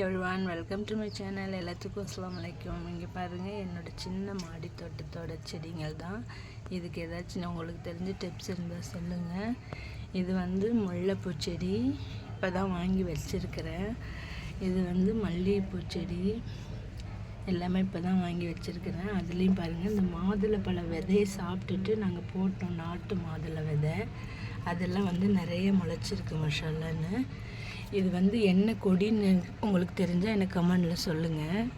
எவ்வான் welcome to my channel எல்லாத்துக்கும் அஸ்லாம் வலைக்கும் இங்கே பாருங்கள் என்னோடய சின்ன மாடி தோட்டத்தோட செடிகள் தான். இதுக்கு ஏதாச்சும் உங்களுக்கு தெரிஞ்ச டிப்ஸ் இருந்தால் சொல்லுங்கள் இது வந்து முல்லைப்பூ செடி. இப்போ தான் வாங்கி வச்சுருக்கிறேன். இது வந்து மல்லிகைப்பூ செடி. எல்லாமே இப்போ தான் வாங்கி வச்சுருக்கிறேன். அதுலேயும் பாருங்கள் இந்த மாதுளை பழ விதையை சாப்பிட்டுட்டு நாங்கள் போட்டோம் நாட்டு மாதுளை விதை. அதெல்லாம் வந்து நிறைய முளைச்சிருக்கு மசாலான்னு இது வந்து என்ன கொடின்னு உங்களுக்கு தெரிஞ்சால் எனக்கு கமெண்டில் சொல்லுங்கள்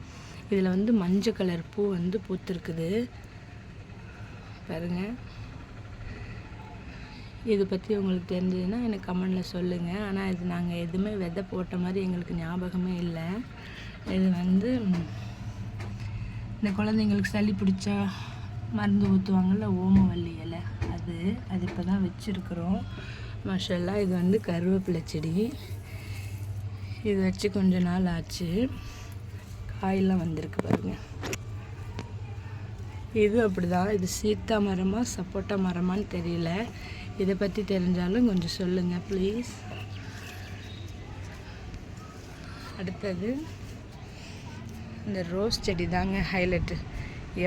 இதில் வந்து மஞ்சள் கலர் பூ வந்து பூத்துருக்குது. பாருங்கள் இதை பற்றி உங்களுக்கு தெரிஞ்சதுன்னா எனக்கு கமெண்டில் சொல்லுங்கள் ஆனால் இது நாங்கள் எதுவுமே விதை போட்ட மாதிரி எங்களுக்கு ஞாபகமே இல்லை. இது வந்து இந்த குழந்தைங்களுக்கு சளி பிடிச்சா மருந்து ஊற்றுவாங்கள்ல ஓமவல்லி இலை. அது அது இப்போ தான் வச்சுருக்குறோம். மஷெல்லாம் இது வந்து கருவேப்பிலை செடி. இது வச்சு கொஞ்ச நாள் ஆச்சு. காயெல்லாம் வந்திருக்கு பாருங்க. இது அப்படிதான் இது சீத்தா மரமாக சப்போட்டா மரமான்னு தெரியல. இதை பற்றி தெரிஞ்சாலும் கொஞ்சம் சொல்லுங்கள் ப்ளீஸ் அடுத்தது இந்த ரோஸ் செடி தாங்க ஹைலைட்டு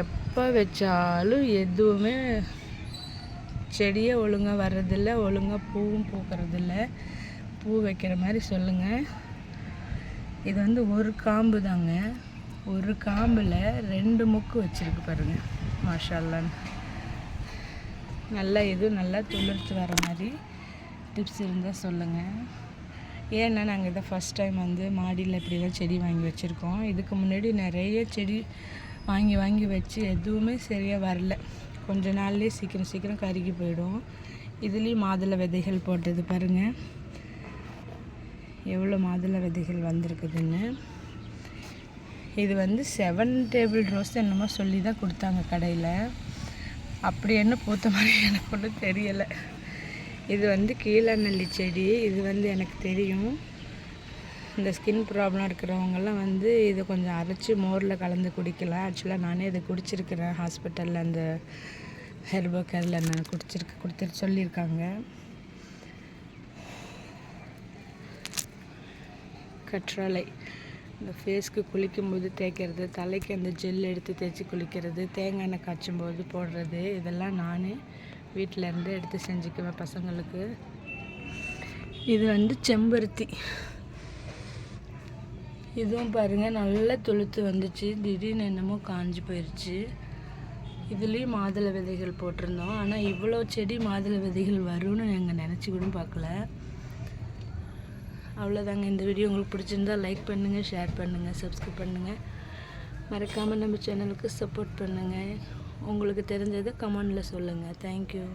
எப்போ வச்சாலும் எதுவுமே செடியே ஒழுங்காக வர்றதில்ல ஒழுங்காக பூவும் பூக்கிறதில்ல. பூ வைக்கிற மாதிரி சொல்லுங்கள் இது வந்து ஒரு காம்பு தாங்க. ஒரு காம்பில் ரெண்டு முக்கு வச்சுருக்கு பாருங்க. மாஷால்லான்னு நல்லா இது நல்லா துளிர்த்து வர மாதிரி டிப்ஸ் இருந்தால் சொல்லுங்கள் ஏன்னா நாங்கள் இதை ஃபஸ்ட் டைம் வந்து மாடியில் இப்படிலாம் செடி வாங்கி வச்சுருக்கோம். இதுக்கு முன்னாடி நிறைய செடி வாங்கி வாங்கி வச்சு எதுவுமே சரியாக வரல. கொஞ்ச நாள்லேயே சீக்கிரம் சீக்கிரம் கருகி போயிடும். இதுலேயும் மாதுளை விதைகள் போட்டது பாருங்கள் எவ்வளோ மாதுளை விதைகள் வந்திருக்குதுன்னு. இது வந்து செவன் டேபிள் ரோஸ் என்னமோ சொல்லி தான் கொடுத்தாங்க கடையில். அப்படி என்ன பூத்த மாதிரி எனக்கு ஒன்றும் தெரியலை. இது வந்து கீழநெல்லி செடி. இது வந்து எனக்கு தெரியும். இந்த ஸ்கின் ப்ராப்ளம் இருக்கிறவங்கெல்லாம் வந்து இதை கொஞ்சம் அரைச்சி மோரில் கலந்து குடிக்கலாம் ஆக்சுவலாக நானே இதை குடிச்சிருக்கிறேன். ஹாஸ்பிட்டலில் அந்த ஹெர்போ கேரில் நான் குடிச்சிருக்க கொடுத்துட்டு சொல்லியிருக்காங்க. கற்றாழை. இந்த ஃபேஸ்க்கு குளிக்கும்போது தேய்க்கிறது தலைக்கு அந்த ஜெல் எடுத்து தேய்ச்சி குளிக்கிறது தேங்காய் எண்ணெய் காய்ச்சும் போது போடுறது இதெல்லாம் நானே வீட்டிலேருந்து எடுத்து செஞ்சுக்குவேன் பசங்களுக்கு. இது வந்து செம்பருத்தி. இதுவும் பாருங்கள் நல்லா துளுத்து வந்துச்சு. திடீர்னு என்னமோ காஞ்சி போயிடுச்சு இதுலேயும் மாதுளை விதைகள் போட்டிருந்தோம். ஆனால் இவ்வளோ செடி மாதுளை விதைகள் வரும்னு நாங்கள் நினச்சி கூட பார்க்கல. அவ்வளோதாங்க இந்த வீடியோ உங்களுக்கு பிடிச்சிருந்தா லைக் பண்ணுங்கள் ஷேர் பண்ணுங்கள் சப்ஸ்கிரைப் பண்ணுங்கள் மறக்காமல் நம்ம சேனலுக்கு சப்போர்ட் பண்ணுங்கள் உங்களுக்கு தெரிஞ்சதை கமெண்டில் சொல்லுங்கள் தேங்க்யூ